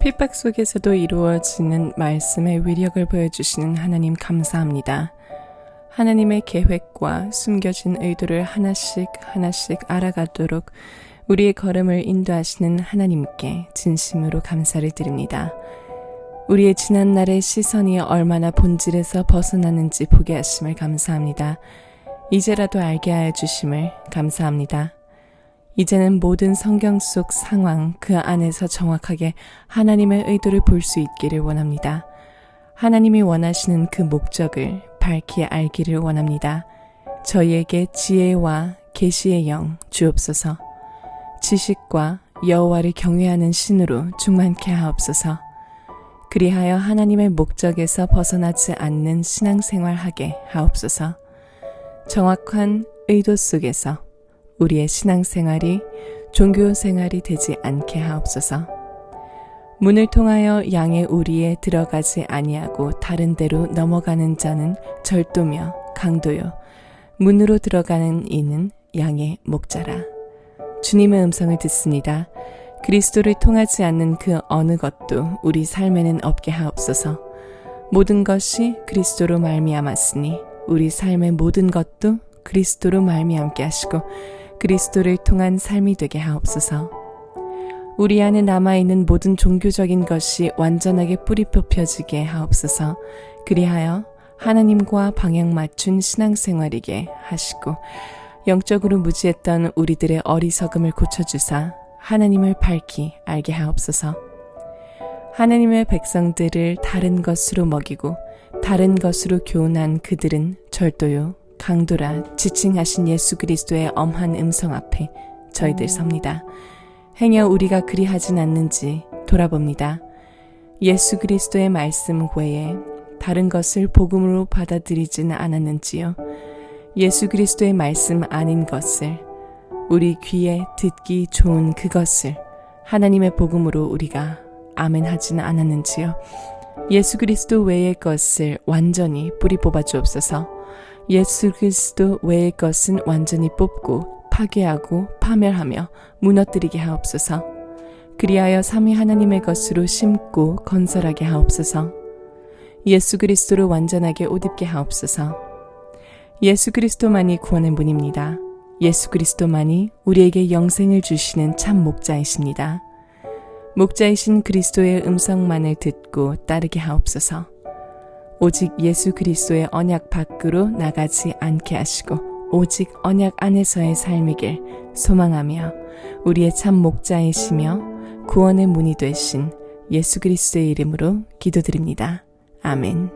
핍박 속에서도 이루어지는 말씀의 위력을 보여주시는 하나님 감사합니다. 하나님의 계획과 숨겨진 의도를 하나씩 하나씩 알아가도록 우리의 걸음을 인도하시는 하나님께 진심으로 감사를 드립니다. 우리의 지난날의 시선이 얼마나 본질에서 벗어나는지 보게 하심을 감사합니다. 이제라도 알게 하여 주심을 감사합니다. 이제는 모든 성경 속 상황 그 안에서 정확하게 하나님의 의도를 볼 수 있기를 원합니다. 하나님이 원하시는 그 목적을 밝히 알기를 원합니다. 저희에게 지혜와 계시의 영 주옵소서. 지식과 여호와를 경외하는 신으로 충만케 하옵소서. 그리하여 하나님의 목적에서 벗어나지 않는 신앙생활 하게 하옵소서. 정확한 의도 속에서 우리의 신앙생활이 종교 생활이 되지 않게 하옵소서. 문을 통하여 양의 우리에 들어가지 아니하고 다른 데로 넘어가는 자는 절도며 강도요. 문으로 들어가는 이는 양의 목자라. 주님의 음성을 듣습니다. 그리스도를 통하지 않는 그 어느 것도 우리 삶에는 없게 하옵소서. 모든 것이 그리스도로 말미암았으니 우리 삶의 모든 것도 그리스도로 말미암게 하시고 그리스도를 통한 삶이 되게 하옵소서. 우리 안에 남아있는 모든 종교적인 것이 완전하게 뿌리 뽑혀지게 하옵소서. 그리하여 하나님과 방향 맞춘 신앙생활이게 하시고 영적으로 무지했던 우리들의 어리석음을 고쳐주사 하나님을 밝히 알게 하옵소서. 하나님의 백성들을 다른 것으로 먹이고 다른 것으로 교훈한 그들은 절도요, 강도라 지칭하신 예수 그리스도의 엄한 음성 앞에 저희들 섭니다. 행여 우리가 그리하진 않는지 돌아봅니다. 예수 그리스도의 말씀 외에 다른 것을 복음으로 받아들이지는 않았는지요. 예수 그리스도의 말씀 아닌 것을 우리 귀에 듣기 좋은 그것을 하나님의 복음으로 우리가 아멘 하지는 않았는지요. 예수 그리스도 외의 것을 완전히 뿌리 뽑아 주옵소서. 예수 그리스도 외의 것은 완전히 뽑고 파괴하고 파멸하며 무너뜨리게 하옵소서. 그리하여 삼위 하나님의 것으로 심고 건설하게 하옵소서. 예수 그리스도로 완전하게 옷 입게 하옵소서. 예수 그리스도만이 구원의 문입니다. 예수 그리스도만이 우리에게 영생을 주시는 참 목자이십니다. 목자이신 그리스도의 음성만을 듣고 따르게 하옵소서. 오직 예수 그리스도의 언약 밖으로 나가지 않게 하시고 오직 언약 안에서의 삶이길 소망하며 우리의 참 목자이시며 구원의 문이 되신 예수 그리스도의 이름으로 기도드립니다. 아멘.